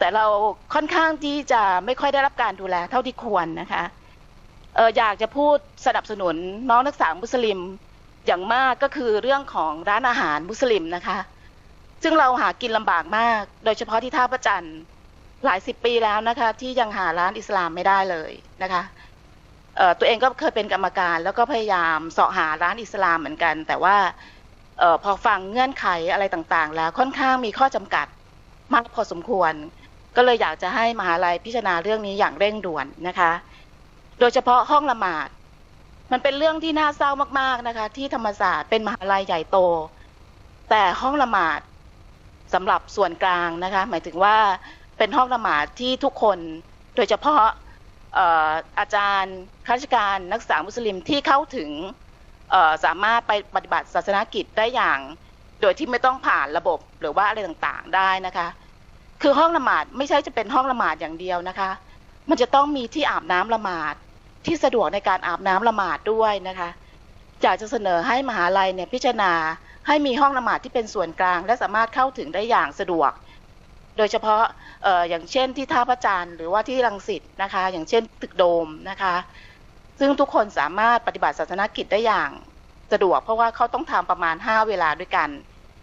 แต่เราค่อนข้างที่จะไม่ค่อยได้รับการดูแลเท่าที่ควรนะคะเอออยากจะพูดสนับสนุนน้องนักศึกษามุสลิมอย่างมากก็คือเรื่องของร้านอาหารมุสลิมนะคะ ซึ่งเราหากินลำบากมาก โดยเฉพาะที่ท่าประจันหลายสิบปีแล้วนะคะ ที่ยังหาร้านอิสลามไม่ได้เลยนะคะตัวเองก็เคยเป็นกรรมการ แล้วก็พยายามเสาะหาร้านอิสลามเหมือนกัน แต่ว่าออพอฟังเงื่อนไขอะไรต่างๆ แล้วค่อนข้างมีข้อจำกัดมากพอสมควร ก็เลยอยากจะให้มหาลัยพิจารณาเรื่องนี้อย่างเร่งด่วนนะคะ โดยเฉพาะห้องละหมาด มันเป็นเรื่องที่น่าเศร้ามากๆนะคะ ที่ธรรมศาสตร์เป็นมหาลัยใหญ่โต แต่ห้องละหมาดสำหรับส่วนกลางนะคะ หมายถึงว่าเป็นห้องละหมาดที่ทุกคนโดยเฉพาะอาจารย์ข้าราชการนักศึกษามุสลิมที่เข้าถึงสามารถไปปฏิบัติศาสนกิจได้อย่าง โดยที่ไม่ต้องผ่านระบบหรือว่าอะไรต่างๆได้นะคะ คือห้องละหมาดไม่ใช่จะเป็นห้องละหมาดอย่างเดียวนะคะ มันจะต้องมีที่อาบน้ำละหมาดที่สะดวกในการอาบน้ำละหมาดด้วยนะคะอยากจะเสนอให้มหาลัยเนี่ยพิจารณาให้มีห้องละหมาดที่เป็นส่วนกลาง และสามารถเข้าถึงได้อย่างสะดวก โดยเฉพาะอออย่างเช่นที่ท่าพระจันทร์หรือว่าที่รังสิตนะคะ อย่างเช่นตึกโดมนะคะ ซึ่งทุกคนสามารถปฏิบัติศาสนกิจได้อย่างสะดวก เพราะว่าเขาต้องทำประมาณ 5 เวลาด้วยกัน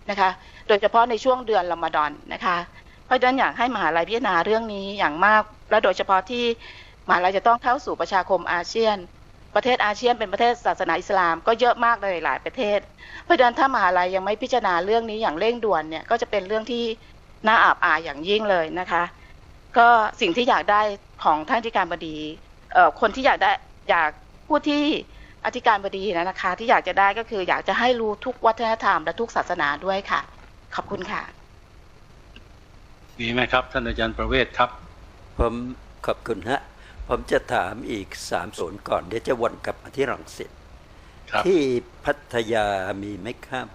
นะคะ โดยเฉพาะในช่วงเดือนรอมฎอนนะคะ เพราะฉะนั้นอยากให้มหาลัยพิจารณาเรื่องนี้อย่างมาก และโดยเฉพาะที่มหาลัยจะต้องเข้าสู่ประชาคมอาเซียน ประเทศอาเซียนเป็นประเทศศาสนาอิสลาม ก็เยอะมากเลยหลายประเทศ เพราะฉะนั้นถ้ามหาลัยยังไม่พิจารณาเรื่องนี้อย่างเร่งด่วนเนี่ยก็จะเป็นเรื่องที่น่าอับอายอย่างยิ่งเลยนะคะ ก็สิ่งที่อยากได้ของท่านอธิการบดีเอ่อคนที่อยากได้อยากผู้ที่อธิการบดีนะนะคะ ที่อยากจะได้ก็คืออยากจะให้รู้ทุกวัฒนธรรมและทุกศาสนาด้วยค่ะ ขอบคุณค่ะ มีไหมครับ ท่านอาจารย์ประเวศครับ ผมขอบคุณฮะ ผมจะถามอีกสามศูนย์ก่อน เดี๋ยวจะวนกลับมาที่รังสิตครับที่พัทยามีไหมครับ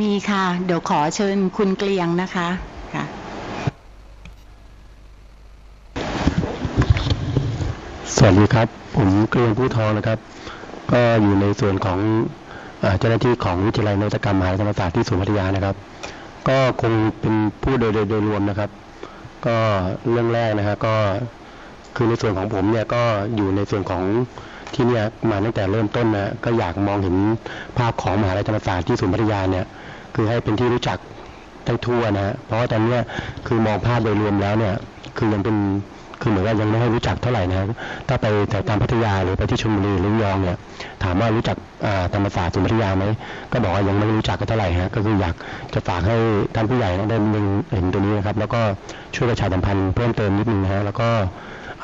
มีค่ะ เดี๋ยวขอเชิญคุณเกลียงนะคะค่ะสวัสดีครับ ผมเกรียงผู้ทองนะครับ ก็อยู่ในส่วนของเอ่อเจ้าหน้าที่ของวิทยาลัยนวัตกรรมมหาวิทยาลัยธรรมศาสตร์ที่ศูนย์พัทยานะครับ ก็คงเป็นผู้โดยโดยโดยรวมนะครับ ก็เรื่องแรกนะฮะก็คือในส่วนของผมเนี่ยก็อยู่ในส่วนของที่เนี่ยมาตั้งแต่เริ่มต้นนะก็อยากมองเห็นภาพของมหาวิทยาลัยธรรมศาสตร์ที่ศูนย์พัทยาเนี่ยคือให้เป็นที่รู้จักได้ทั่วนะฮะเพราะว่าตอนเนี้ยคือมองภาพโดยรวมแล้วเนี่ยคือยังเป็น คือเหมือนว่ายังไม่ให้รู้จักเท่าไหร่นะครับถ้าไปแต่ตามพัทยาหรือไปที่ชลบุรีหรือระยองเนี่ยถามว่ารู้จักธรรมศาสตร์ศูนย์พัทยาไหมก็บอกว่ายังไม่รู้จักกันเท่าไหร่ฮะก็คืออยากจะฝากให้ท่านผู้ใหญ่ได้นึงเห็นตัวนี้นะครับ แล้วก็ช่วยประชาสัมพันธ์เพิ่มเติมนิดนึงนะฮะแล้วก็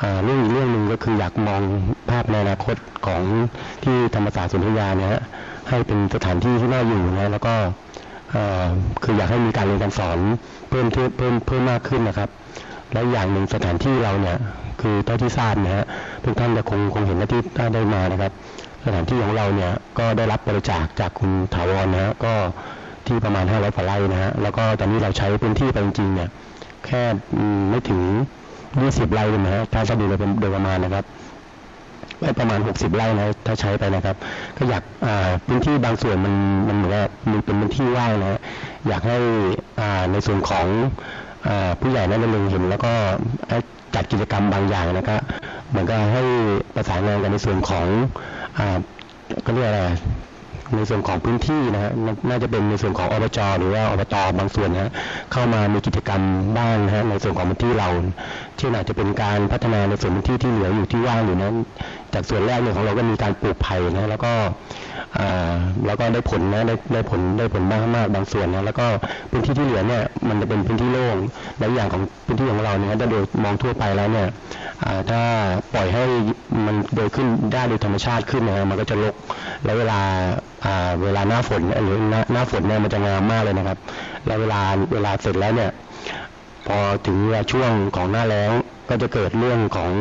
อ่าเรื่องอีกเรื่องหนึ่งก็คืออยากมองภาพในอนาคตของที่ธรรมศาสตร์ศูนย์พัทยาเนี่ยฮะให้เป็นสถานที่ที่น่าอยู่นะแล้วก็คืออยากให้มีการเรียนการสอนเพิ่มเพิ่มเพิ่มเพิ่มมากขึ้นนะครับ และอย่างหนึ่งสถานที่เราเนี่ยคือเท่าที่ทราบนะฮะทุกท่านจะคงคงเห็นและที่ถ้าได้มานะครับ สถานที่ของเราเนี่ยก็ได้รับบริจาคจากคุณถาวรนะฮะก็ที่ประมาณ500กว่าไร่นะฮะแล้วก็ตอนนี้เราใช้พื้นที่ไปจริงๆเนี่ยแค่ไม่ถึง 20 ไร่เลยนะฮะถ้าจะดูโดยโดยประมาณนะครับไม่ประมาณ 60 ไร่นะถ้าใช้ไปนะครับ ก็อยากพื้นที่บางส่วนมันมันเหมือนว่ามีเป็นพื้นที่ว่างนะฮะอยากให้อ่าในส่วนของ ผู้ใหญ่นั้นเลงเห็นแล้วก็จัดกิจกรรมบางอย่างนะครับเหมือนกับให้ประสานงานกันในส่วนของอก็เรียกอะไรในส่วนของพื้นที่นะฮะน่าจะเป็นในส่วนของอบจหรือว่าอบตบางส่วนนะฮะเข้ามามีกิจกรรมบ้างนะฮะในส่วนของพื้นที่เราเช่นอาจจะเป็นการพัฒนาในส่วนพื้นที่ที่เหลืออยู่ที่ว่างอยู่นั้น จากส่วนแรกเนี่ยของเราก็มีการปลูกไผ่นะแล้วก็ แล้วก็ได้ผลนะได้ได้ผลได้ผลมากมากบางส่วนนะแล้วก็พื้นที่ที่เหลือเนี่ยมันจะเป็นพื้นที่โล่งและอย่างของพื้นที่ของเราเนี่ยถ้าโดยมองทั่วไปแล้วเนี่ยถ้าปล่อยให้มันโดยขึ้นได้โดยธรรมชาติขึ้นนะมันก็จะรกแล้วเวลาเวลาหน้าฝนหรือหน้าหน้าฝนเนี่ยมันจะงามมากเลยนะครับ แล้วเวลาเวลาเสร็จแล้วเนี่ยพอถึงช่วงของหน้าแล้งก็จะเกิดเรื่องของ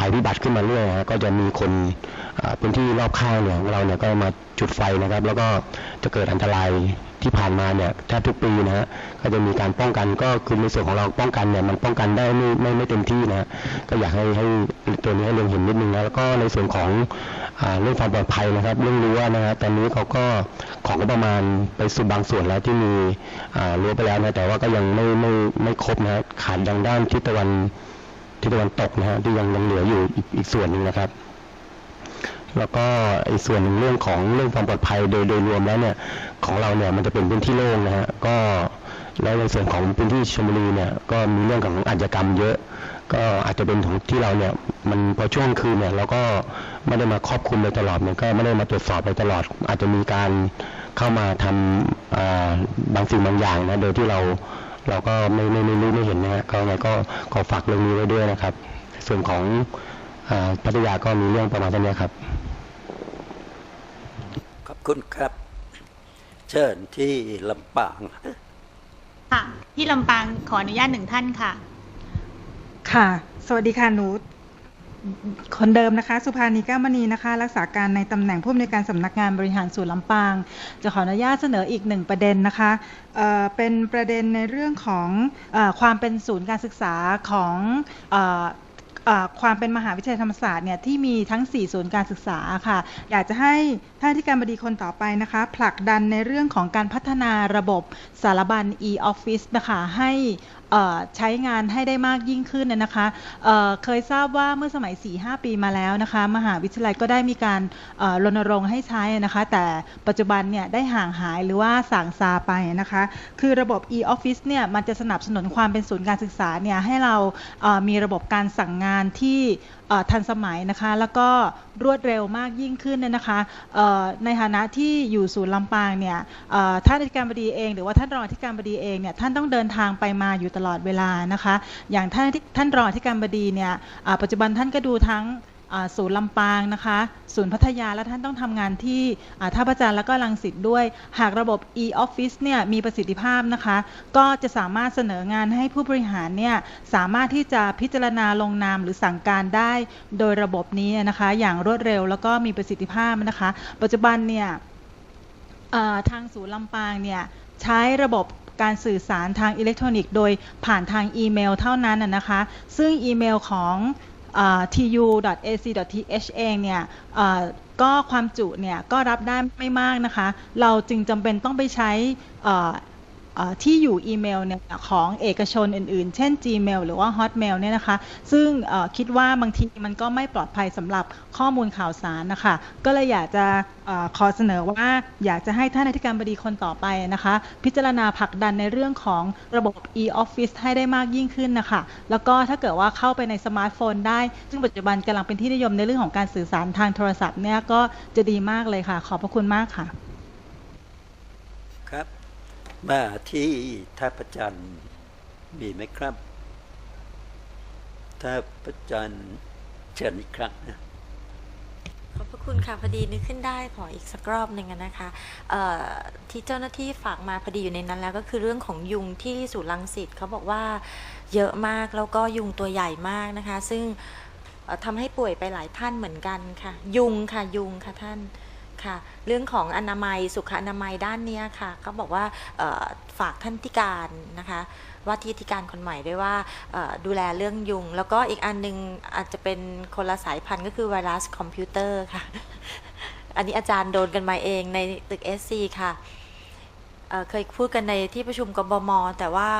ภัยพิบัติขึ้นมาเรื่อยฮะก็จะมีคนพื้นที่รอบข้างเนี่ยของเราเนี่ยก็มาจุดไฟนะครับ แล้วก็จะเกิดอันตรายที่ผ่านมาเนี่ยแทบทุกปีนะฮะก็จะมีการป้องกันก็คือในส่วนของเราป้องกันเนี่ยมันป้องกันได้ไม่ไม่ไม่เต็มที่นะก็อยากให้ให้ตัวนี้ให้เรียนเห็นนิดนึงนะแล้วก็ในส่วนของอเรื่องความปลอดภัยนะครับ เรื่องรั้วนะฮะตอนนี้เขาก็ของก็ประมาณไปสู่บางส่วนแล้วที่มีรั้วไปแล้วนะแต่ว่าก็ยังไม่ไม่ไม่ครบนะฮะขาดทางด้านทิศตะวัน ทิศตะวันตกนะฮะที่ยังยังเหลืออยู่อีกอีกส่วนหนึ่งนะครับ แล้วก็อีกส่วนหนึ่งเรื่องของเรื่องความปลอดภัยโดยโดยรวมแล้วเนี่ยของเราเนี่ยมันจะเป็นพื้นที่โล่งนะฮะก็แล้วในส่วนของพื้นที่ชลบุรีเนี่ยก็มีเรื่องของอาชญากรรมเยอะ ก็อาจจะเป็นของที่เราเนี่ยมันพอช่วงคืนเนี่ยเราก็ไม่ได้มาครอบคุมโดยตลอดเนี่ยก็ไม่ได้มาตรวจสอบโดยตลอด อาจจะมีการเข้ามาทำบางสิ่งบางอย่างนะโดยที่เรา เราก็ไม่ไม่ไม่รู้ไม่เห็นนะฮะก็ยังไงก็ขอฝากเรื่องนี้ไว้ด้วยนะครับ ส่วนของอาพัทยาก็มีเรื่องประมาณเท่านี้ครับ ขอบคุณครับ เชิญที่ลำปาง ค่ะ ที่ลำปางขออนุญาตหนึ่งท่านค่ะ ค่ะ สวัสดีค่ะหนู คนเดิมนะคะ สุภานีก้ามณีนะคะ รักษาการในตำแหน่งผู้อำนวยการสำนักงานบริหารส่วนลำปาง จะขออนุญาตเสนออีกหนึ่งประเด็นนะคะเเป็นประเด็นในเรื่องของอความเป็นศูนย์การศึกษาของออความเป็นมหาวิทยาลัยธรรมศาสตร์เนี่ยที่มีทั้ง 4 ศูนย์การศึกษาค่ะ อยากจะให้ ท่านที่การบดีคนต่อไปนะคะผลักดันในเรื่องของการพัฒนาระบบสารบัญ e-office นะคะให้ใช้งานให้ได้มากยิ่งขึ้นนะนะคะเเคยทราบว่าเมื่อสมัย 4-5 ปีมาแล้วนะคะ มหาวิทยาลัยก็ได้มีการรณรงค์ให้ใช้นะคะ แต่ปัจจุบันเนี่ยได้ห่างหายหรือว่าสางซาไปนะคะ คือระบบ e-office เนี่ยมันจะสนับสนุนความเป็นศูนย์การศึกษาเนี่ยให้เราเอ่อมีระบบการสั่งงานที่ทันสมัยนะคะ แล้วก็รวดเร็วมากยิ่งขึ้นเนี่ยนะคะในฐานะที่อยู่ศูนย์ลำปางเนี่ยท่านอธิการบดีเอง หรือว่าท่านรองอธิการบดีเองเนี่ยท่านต้องเดินทางไปมาอยู่ตลอดเวลานะคะ อย่างท่านท่านรองอธิการบดีเนี่ยปัจจุบันท่านก็ดูทั้ง ศูนย์ลำปางนะคะ ศูนย์พัทยาและท่านต้องทำงานที่ท่าพระจันทร์แล้วก็ลังสิตด้วย หากระบบ e-office เนี่ยมีประสิทธิภาพนะคะ ก็จะสามารถเสนองานให้ผู้บริหารเนี่ยสามารถที่จะพิจารณาลงนามหรือสั่งการได้โดยระบบนี้นะคะ อย่างรวดเร็วแล้วก็มีประสิทธิภาพนะคะ ปัจจุบันเนี่ยทางศูนย์ลำปางเนี่ยใช้ระบบการสื่อสารทางอิเล็กทรอนิกส์โดยผ่านทางอีเมลเท่านั้นนะคะ ซึ่งอีเมลของ tu.ac.th เองเนี่ยก็ความจุเนี่ยก็รับได้ไม่มากนะคะ เราจึงจำเป็นต้องไปใช้ ที่อยู่อีเมลเนี่ยของเอกชนอื่นๆ เช่น Gmail หรือว่า Hotmail เนี่ยนะคะ ซึ่งคิดว่าบางทีมันก็ไม่ปลอดภัยสำหรับข้อมูลข่าวสารนะคะ ก็เลยอยากจะอขอเสนอว่าอยากจะให้ท่านอธิการบดีคนต่อไปนะคะ พิจารณาผลักดันในเรื่องของระบบ e-office ให้ได้มากยิ่งขึ้นนะคะ แล้วก็ถ้าเกิดว่าเข้าไปในสมาร์ทโฟนได้ ซึ่งปัจจุบันกำลังเป็นที่นิยมในเรื่องของการสื่อสารทางโทรศัพท์เนี่ยก็จะดีมากเลยค่ะ ขอบพระคุณมากค่ะ มาที่ท่าประจันมีไหมครับท่าประจันเชิญอีกครั้งนะขอบพระคุณค่ะพอดีนึกขึ้นได้ขออีกสักรอบหนึ่งนะคะที่เจ้าหน้าที่ฝากมาพอดีอยู่ในนั้นแล้วก็คือเรื่องของยุงที่ศูนย์รังสิตเขาบอกว่าเยอะมากแล้วก็ยุงตัวใหญ่มากนะคะ ซึ่งทำให้ป่วยไปหลายท่านเหมือนกันค่ะ ยุงค่ะยุงค่ะท่าน ค่ะ เรื่องของอนามัยสุขอนามัยด้านเนี้ยค่ะก็บอกว่าฝากท่านที่การนะคะว่าที่ที่การคนใหม่ด้วยว่าดูแลเรื่องยุง แล้วก็อีกอันหนึงอาจจะเป็นคนละสายพันธุ์ก็คือไวรัสคอมพิวเตอร์ค่ะ อันนี้อาจารย์โดนกันมาเองในตึก SC ค่ะเอ่อเคยพูดกันในที่ประชุมกบม แต่ว่า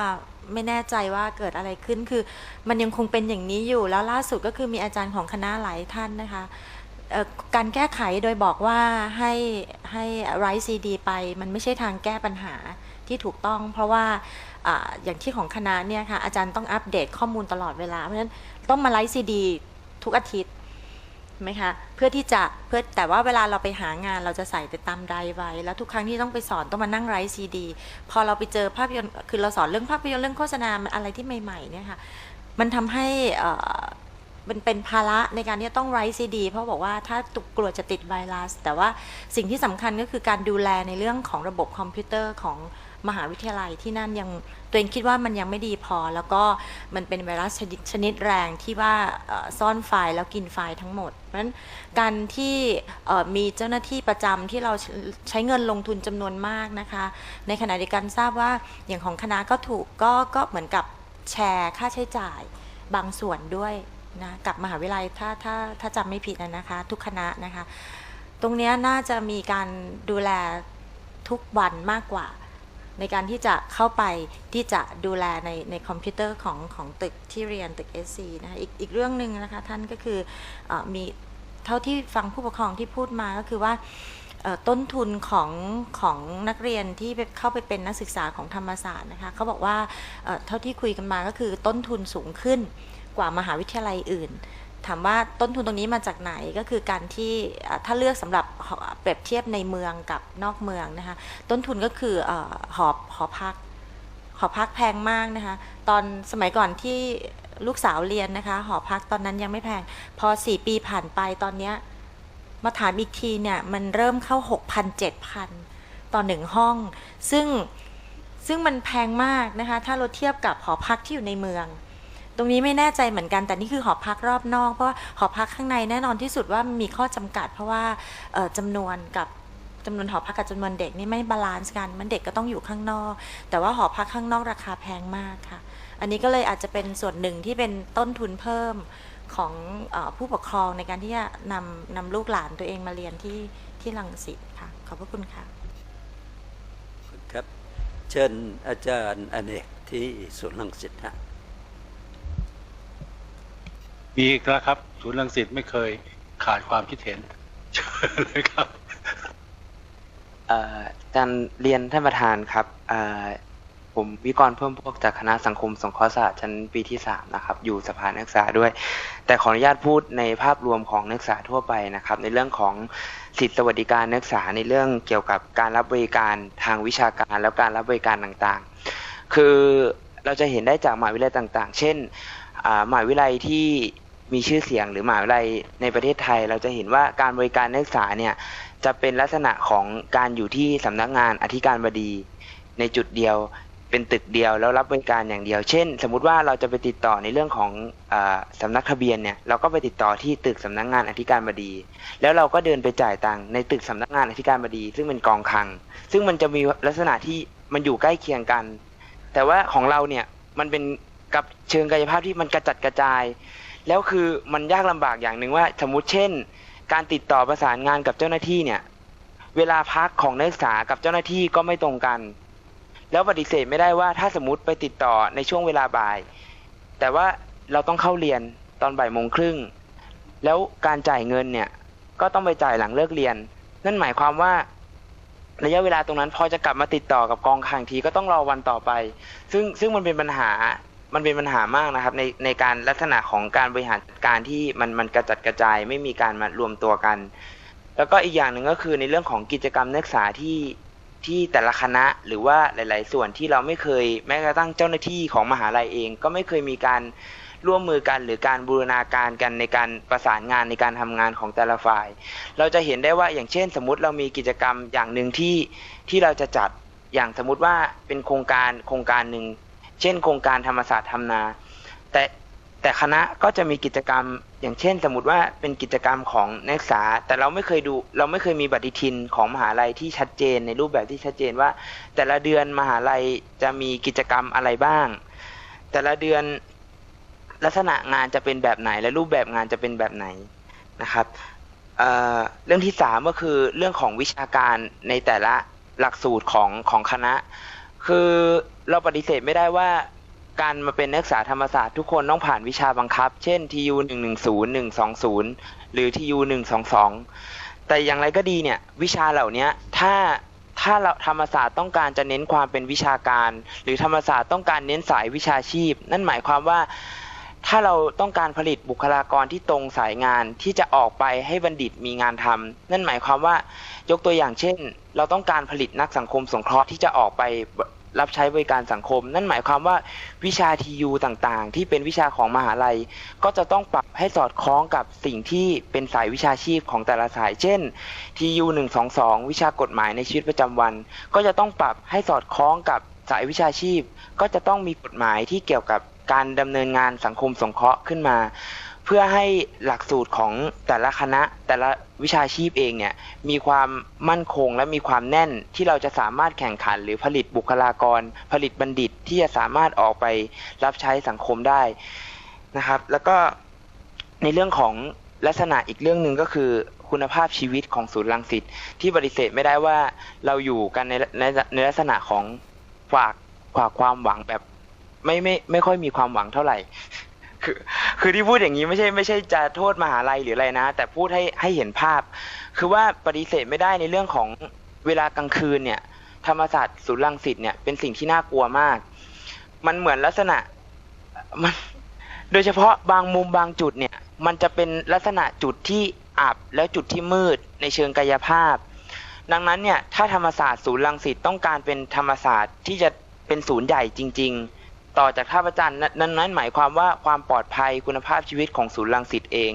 ไม่แน่ใจว่าเกิดอะไรขึ้นคือ มันยังคงเป็นอย่างนี้อยู่แล้วล่าสุดก็คือมีอาจารย์ของคณะหลายท่านนะคะ การแก้ไขโดยบอกว่าให้ให้ไรซีดีไป มันไม่ใช่ทางแก้ปัญหาที่ถูกต้อง เพราะว่าออย่างที่ของคณะเนี่ยค่ะอาจารย์ต้องอัปเดตข้อมูลตลอดเวลา เพราะฉะนั้นต้องมาไลฟ์ซีดีทุกอาทิตย์ไหมคะเพื่อที่จะเพื่อแต่ว่าเวลาเราไปหางานเราจะใส่ไปตามไดร์ไว้ แล้วทุกครั้งที่ต้องไปสอนต้องมานั่งไร้ซีดีพอเราไปเจอภาพยนตร์คือเราสอนเรื่องภาพยนตร์เรื่องโฆษณามันอะไรที่ใหม่ๆเนี่ยค่ะมันทำให้ เป็นเป็นภาระในการที่ต้องไร้ซีดีเพราะบอกว่าถ้าตุกกลัวจะติดไวรัส แต่ว่าสิ่งที่สำคัญก็คือการดูแลในเรื่องของระบบคอมพิวเตอร์ของมหาวิทยาลัยที่นั่นยังตัวเองคิดว่ามันยังไม่ดีพอ แล้วก็มันเป็นไวรัสชนิดชนิดแรงที่ว่าซ่อนไฟล์แล้วกินไฟล์ทั้งหมด เพราะฉะนั้นการที่มีเจ้าหน้าที่ประจำที่เราใช้เงินลงทุนจำนวนมากนะคะ ในขณะเดียวกันทราบว่าอย่างของคณะก็ถูกก็ก็เหมือนกับแชร์ค่าใช้จ่ายบางส่วนด้วย นะกับมหาวิทยาลัยถ้าถ้าถ้าจำไม่ผิดนะคะ ทุกคณะนะคะ ตรงนี้น่าจะมีการดูแลทุกวันมากกว่า ในการที่จะเข้าไปที่จะดูแลในในคอมพิวเตอร์ของของตึกที่เรียนตึก SC นะคะอีกอีกเรื่องหนึ่งนะคะท่านก็คืออมีเท่าที่ฟังผู้ปกครองที่พูดมาก็คือว่าต้นทุนของของนักเรียนที่ไปเข้าไปเป็นนักศึกษาของธรรมศาสตร์นะคะเขาบอกว่าเท่าที่คุยกันมาก็คือต้นทุนสูงขึ้น กว่ามหาวิทยาลัยอื่น ถามว่าต้นทุนตรงนี้มาจากไหนก็คือการที่ถ้าเลือกสำหรับเปรียบเทียบในเมืองกับนอกเมืองนะคะต้นทุนก็คืออหอหอพักหอพักแพงมากนะคะตอนสมัยก่อนที่ลูกสาวเรียนนะคะ หอพักตอนนั้นยังไม่แพง พอสี่ปีผ่านไปตอนนี้มาถามอีกทีเนี่ย มันเริ่มเข้าหกพันเจ็ดพันต่อหนึ่งห้อง ซึ่งซึ่งมันแพงมากนะคะ ถ้าเราเทียบกับหอพักที่อยู่ในเมือง รงนี้ไม่แน่ใจเหมือนกัน แต่นี่คือหอพักรอบนอก เพราะว่าหอพักข้างในแน่นอนที่สุดว่ามีข้อจำกัด เพราะว่าเอ่อจำนวนกับจำนวนหอพักกับจำนวนเด็กนี่ไม่บาลานซ์กัน มันเด็กก็ต้องอยู่ข้างนอก แต่ว่าหอพักข้างนอกราคาแพงมากค่ะ อันนี้ก็เลยอาจจะเป็นส่วนหนึ่งที่เป็นต้นทุนเพิ่มของอผู้ปกครองในการที่จะนำนำลูกหลานตัวเองมาเรียนที่ที่รังสิตค่ะ ขอบพระคุณค่ะครับ เชิญอาจารย์อเนกที่สวนลังสิตฮะ มีอีกแล้วครับศูนย์รังสิตไม่เคยขาดความคิดเห็นเชิญเลยครับเอ่ออาจารย์เรียนท่านประธานครับผมวิกรเพิ่มพวกจากคณะสังคมสงเคราะห์ศาสตร์ชั้นปีที่สามนะครับ อยู่สภานักศึกษาด้วย แต่ขออนุญาตพูดในภาพรวมของนักศึกษาทั่วไปนะครับ ในเรื่องของสิทธิสวัสดิการนักศึกษาในเรื่องเกี่ยวกับการรับบริการทางวิชาการแล้วการรับบริการต่างๆ คือเราจะเห็นได้จากมหาวิทยาลัยต่าง ๆ เช่น อ่ามหาวิทยาลัยที่มีชื่อเสียงหรือหมหาวิทยาลัยในประเทศไทย เราจะเห็นว่าการบริการนักศึกษาเนี่ยจะเป็นลักษณะของการอยู่ที่สำนักงานอธิการบดี ในจุดเดียวเป็นตึกเดียวแล้วรับบริการอย่างเดียว เช่น สมมุติว่าเราจะไปติดต่อในเรื่องของอาสำนักทะเบียนเนี่ยเราก็ไปติดต่อที่ตึกสำนักงานอธิการบดี แล้วเราก็เดินไปจ่ายตังค์ในตึกสำนักงานอธิการบดี ซึ่งเป็นกองคลัง ซึ่งมันจะมีลักษณะที่มันอยู่ใกล้เคียงกัน แต่ว่าของเราเนี่ยมันเป็น กับเชิงกายภาพที่มันกระจัดกระจาย แล้วคือมันยากลำบากอย่างหนึ่งว่า สมมติเช่น การติดต่อประสานงานกับเจ้าหน้าที่เนี่ย เวลาพักของนักศึกษากับเจ้าหน้าที่ก็ไม่ตรงกัน แล้วปฏิเสธไม่ได้ว่าถ้าสมมติไปติดต่อในช่วงเวลาบ่าย แต่ว่าเราต้องเข้าเรียนตอนบ่ายโมงครึ่งแล้วการจ่ายเงินเนี่ยก็ต้องไปจ่ายหลังเลิกเรียน นั่นหมายความว่าระยะเวลาตรงนั้นพอจะกลับมาติดต่อกับกองคลังทีก็ต้องรอวันต่อไป ซึ่งซึ่งมันเป็นปัญหา มันเป็นปัญหามากนะครับ ในในการลักษณะของการบริหารจัดการที่มันมันกระจัดกระจายไม่มีการมารวมตัวกัน แล้วก็อีกอย่างหนึ่งก็คือในเรื่องของกิจกรรมนักศึกษาที่ที่แต่ละคณะหรือว่าหลาย ๆ ส่วนที่เราไม่เคยแม้กระทั่งเจ้าหน้าที่ของมหาลัยเอง ก็ไม่เคยมีการร่วมมือกันหรือการบูรณาการกันในการประสานงานในการทำงานของแต่ละฝ่าย เราจะเห็นได้ว่าอย่างเช่น สมมติเรามีกิจกรรมอย่างหนึ่งที่ที่เราจะจัดอย่างสมมุติว่าเป็นโครงการโครงการหนึ่ง เช่น โครงการธรรมศาสตร์ทำนา แต่แต่คณะก็จะมีกิจกรรมอย่างเช่น สมมติว่าเป็นกิจกรรมของนักศึกษา แต่เราไม่เคยดูเราไม่เคยมีปฏิทินของมหาลัยที่ชัดเจนในรูปแบบที่ชัดเจนว่า แต่ละเดือนมหาลัยจะมีกิจกรรมอะไรบ้าง แต่ละเดือนลักษณะงานจะเป็นแบบไหน และรูปแบบงานจะเป็นแบบไหนนะครับเเรื่องที่สามก็คือเรื่องของวิชาการในแต่ละหลักสูตรของของคณะ คือ เราปฏิเสธไม่ได้ว่าการมาเป็นนักศึกษาธรรมศาสตร์ทุกคนต้องผ่านวิชาบังคับ เช่น TU 110 120 หรือ TU 122 แต่อย่างไรก็ดีเนี่ย วิชาเหล่านี้ถ้าถ้าเราธรรมศาสตร์ต้องการจะเน้นความเป็นวิชาการ หรือธรรมศาสตร์ต้องการเน้นสายวิชาชีพ นั่นหมายความว่า ถ้าเราต้องการผลิตบุคลากรที่ตรงสายงานที่จะออกไปให้บัณฑิตมีงานทำนั่นหมายความว่ายกตัวอย่างเช่น เราต้องการผลิตนักสังคมสงเคราะห์ที่จะออกไป รับใช้บริการสังคม นั่นหมายความว่าวิชาทียูต่างๆ ที่เป็นวิชาของมหาลัย ก็จะต้องปรับให้สอดคล้องกับสิ่งที่เป็นสายวิชาชีพของแต่ละสาย เช่น TU 122วิชากฎหมายในชีวิตประจำวัน ก็จะต้องปรับให้สอดคล้องกับสายวิชาชีพ ก็จะต้องมีกฎหมายที่เกี่ยวกับการดำเนินงานสังคมสงเคราะห์ขึ้นมา เพื่อให้หลักสูตรของแต่ละคณะแต่ละวิชาชีพเองเนี่ยมีความมั่นคงและมีความแน่นที่เราจะสามารถแข่งขันหรือผลิตบุคลากร ผลิตบัณฑิตที่จะสามารถออกไปรับใช้สังคมได้นะครับ แล้วก็ในเรื่องของลักษณะอีกเรื่องหนึ่งก็คือคุณภาพชีวิตของศูนย์รังสิตที่ปฏิเสธไม่ได้ว่าเราอยู่กันในในในลักษณะของฝากฝากความหวังแบบไม่ไม่ไม่ค่อยมีความหวังเท่าไหร่ คือ คือที่พูดอย่างนี้ไม่ใช่ไม่ใช่จะโทษมหาลัยหรืออะไรนะ แต่พูดให้ให้เห็นภาพ คือว่าปฏิเสธไม่ได้ในเรื่องของเวลากลางคืนเนี่ย ธรรมศาสตร์ศูนย์รังสิตเนี่ยเป็นสิ่งที่น่ากลัวมาก มันเหมือนลักษณะมันโดยเฉพาะบางมุมบางจุดเนี่ย มันจะเป็นลักษณะจุดที่อับแล้วจุดที่มืดในเชิงกายภาพ ดังนั้นเนี่ยถ้าธรรมศาสตร์ศูนย์รังสิตต้องการเป็นธรรมศาสตร์ที่จะเป็นศูนย์ใหญ่จริง ๆ ต่อจากท่าพระจันทร์นั้นนั้นหมายความว่าความปลอดภัยคุณภาพชีวิตของศูนย์รังสิตเอง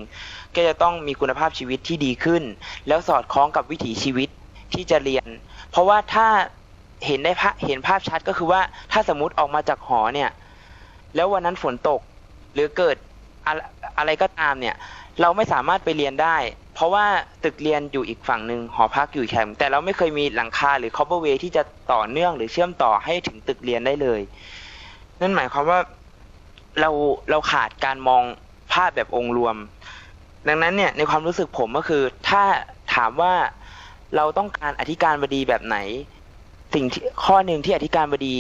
ก็จะต้องมีคุณภาพชีวิตที่ดีขึ้น แล้วสอดคล้องกับวิถีชีวิตที่จะเรียน เพราะว่าถ้าเห็นได้ภาพเห็นภาพชัดก็คือว่าถ้าสมมติออกมาจากหอเนี่ย แล้ววันนั้นฝนตกหรือเกิดอะไรก็ตามเนี่ย เราไม่สามารถไปเรียนได้ เพราะว่าตึกเรียนอยู่อีกฝั่งหนึ่งหอพักอยู่แห่งแต่เราไม่เคยมีหลังคาหรือคอ v เ r w เวที่จะต่อเนื่องหรือเชื่อมต่อให้ถึงตึกเรียนได้เลย นั่นหมายความว่าเราเราขาดการมองภาพแบบองค์รวม ดังนั้นเนี่ยในความรู้สึกผมก็คือ ถ้าถามว่าเราต้องการอธิการบดีแบบไหน สิ่งที่ข้อหนึ่งที่อธิการบดี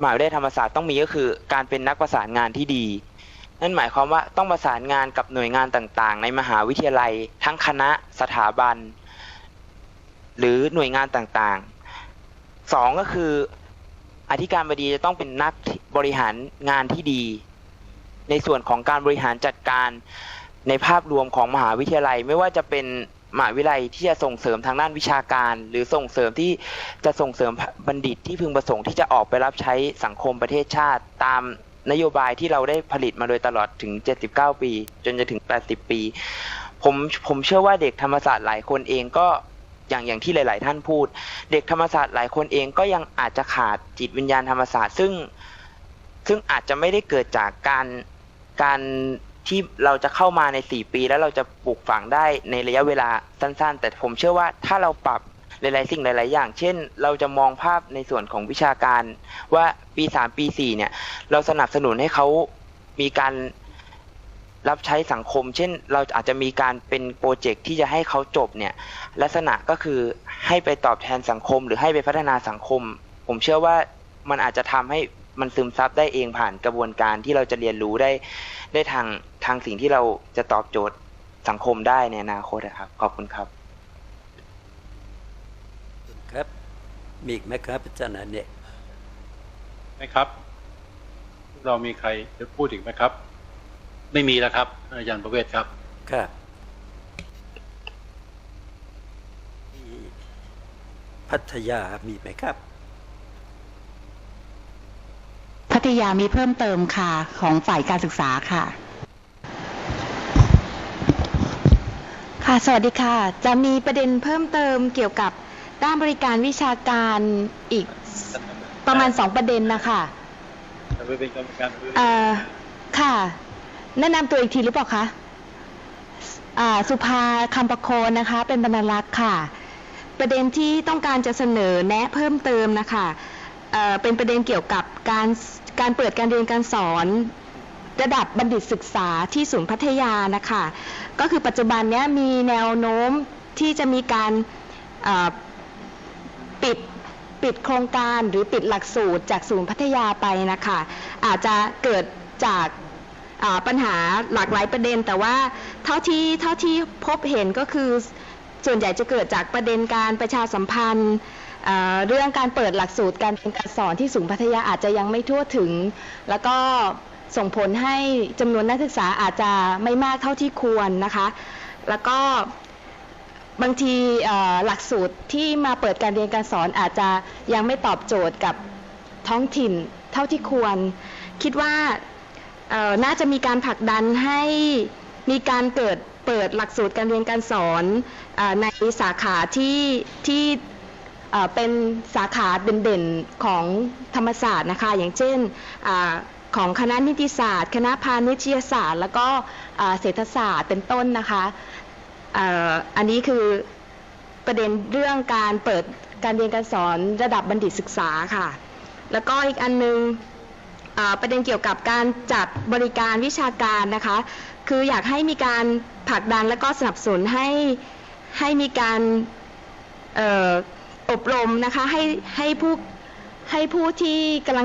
มหาวิทยาลัยธรรมศาสตร์ต้องมีก็คือ การเป็นนักประสานงานที่ดี นั่นหมายความว่าต้องประสานงานกับหน่วยงานต่างๆ ในมหาวิทยาลัย ทั้งคณะสถาบัน หรือหน่วยงานต่างๆสองก็คือ อธิการบดีจะต้องเป็นนักบริหารงานที่ดี ในส่วนของการบริหารจัดการในภาพรวมของมหาวิทยาลัย ไม่ว่าจะเป็นมหาวิทยาลัยที่จะส่งเสริมทางด้านวิชาการ หรือส่งเสริมที่จะส่งเสริมบัณฑิตที่พึงประสงค์ที่จะออกไปรับใช้สังคมประเทศชาติ ตามนโยบายที่เราได้ผลิตมาโดยตลอดถึง 79 ปี จนจะถึง 80 ปี ผมผมเชื่อว่าเด็กธรรมศาสตร์หลายคนเองก็ อย่างอย่างที่หลาย ๆ ท่านพูด เด็กธรรมศาสตร์หลายคนเองก็ยังอาจจะขาดจิตวิญญาณธรรมศาสตร์ ซึ่งซึ่งอาจจะไม่ได้เกิดจากการการที่เราจะเข้ามาใน 4 ปี แล้วเราจะปลูกฝังได้ในระยะเวลาสั้น ๆ แต่ผมเชื่อว่าถ้าเราปรับหลาย ๆ สิ่งหลาย ๆ อย่าง เช่น เราจะมองภาพในส่วนของวิชาการ ว่าปี 3 ปี 4 เนี่ย เราสนับสนุนให้เขามีการรับใช้สังคม เช่น เราอาจจะมีการเป็นโปรเจกต์ที่จะให้เขาจบเนี่ย ลักษณะก็คือให้ไปตอบแทนสังคม หรือให้ไปพัฒนาสังคม ผมเชื่อว่ามันอาจจะทำให้มันซึมซับได้เองผ่านกระบวนการที่เราจะเรียนรู้ได้ ได้ทางทางสิ่งที่เราจะตอบโจทย์สังคมได้ในอนาคตนะครับ ขอบคุณครับ ครับมีอีกไหมครับอาจารย์อเนกไหมครับ เรามีใครจะพูดอีกไหมครับ ไม่มีแล้วครับอาจารย์ประเวศครับครับที่ พัทยามีไหมครับ พัทยามีเพิ่มเติมค่ะ ของฝ่ายการศึกษาค่ะ ค่ะสวัสดีค่ะ จะมีประเด็นเพิ่มเติมเกี่ยวกับด้านบริการวิชาการอีกประมาณสองประเด็นนะคะจะไปเป็นกรรมการบริหารเอ่อค่ะ แนะนำตัวอีกทีหรือเปล่าคะอ่าสุภาคำประโคนนะคะ เป็นบรรลักษ์ค่ะ ประเด็นที่ต้องการจะเสนอแนะเพิ่มเติมนะคะเเป็นประเด็นเกี่ยวกับการการเปิดการเรียนการสอนระดับบัณฑิตศึกษาที่ศูนย์พัทยานะคะ ก็คือปัจจุบันนี้มีแนวโน้มที่จะมีการปิดปิดโครงการหรือปิดหลักสูตรจากศูนย์พัทยาไปนะคะ อาจจะเกิดจากปัญหาหลากหลายประเด็น แต่ว่าเท่าที่เท่าที่พบเห็นก็คือ ส่วนใหญ่จะเกิดจากประเด็นการประชาสัมพันธ์เรื่องการเปิดหลักสูตรการเรียนการสอนที่ศูนย์พัทยาอาจจะยังไม่ทั่วถึง แล้วก็ส่งผลให้จำนวนนักศึกษาอาจจะไม่มากเท่าที่ควรนะคะ แล้วก็บางทีหลักสูตรที่มาเปิดการเรียนการสอนอาจจะยังไม่ตอบโจทย์กับท้องถิ่นเท่าที่ควร คิดว่าน่าจะมีการผลักดันให้มีการเกิด เปิดหลักสูตรการเรียนการสอนอในสาขาที่ที่เป็นสาขาเด่นๆของธรรมศาสตร์นะคะ อย่างเช่นอของคณะนิติศาสตร์ คณะพาณิชยศาสตร์ แล้วก็เศรษฐศาสตร์เป็นต้นนะคะอันนี้คือประเด็นเรื่องการเปิดการเรียนการสอนระดับบัณฑิตศึกษาค่ะ แล้วก็อีกอันนึงอ่าประเด็นเกี่ยวกับการจัดบริการวิชาการนะคะ คืออยากให้มีการผลักดันและก็สนับสนุนให้ให้มีการอออบรมนะคะให้ให้ผู้ให้ผู้ที่กำลัง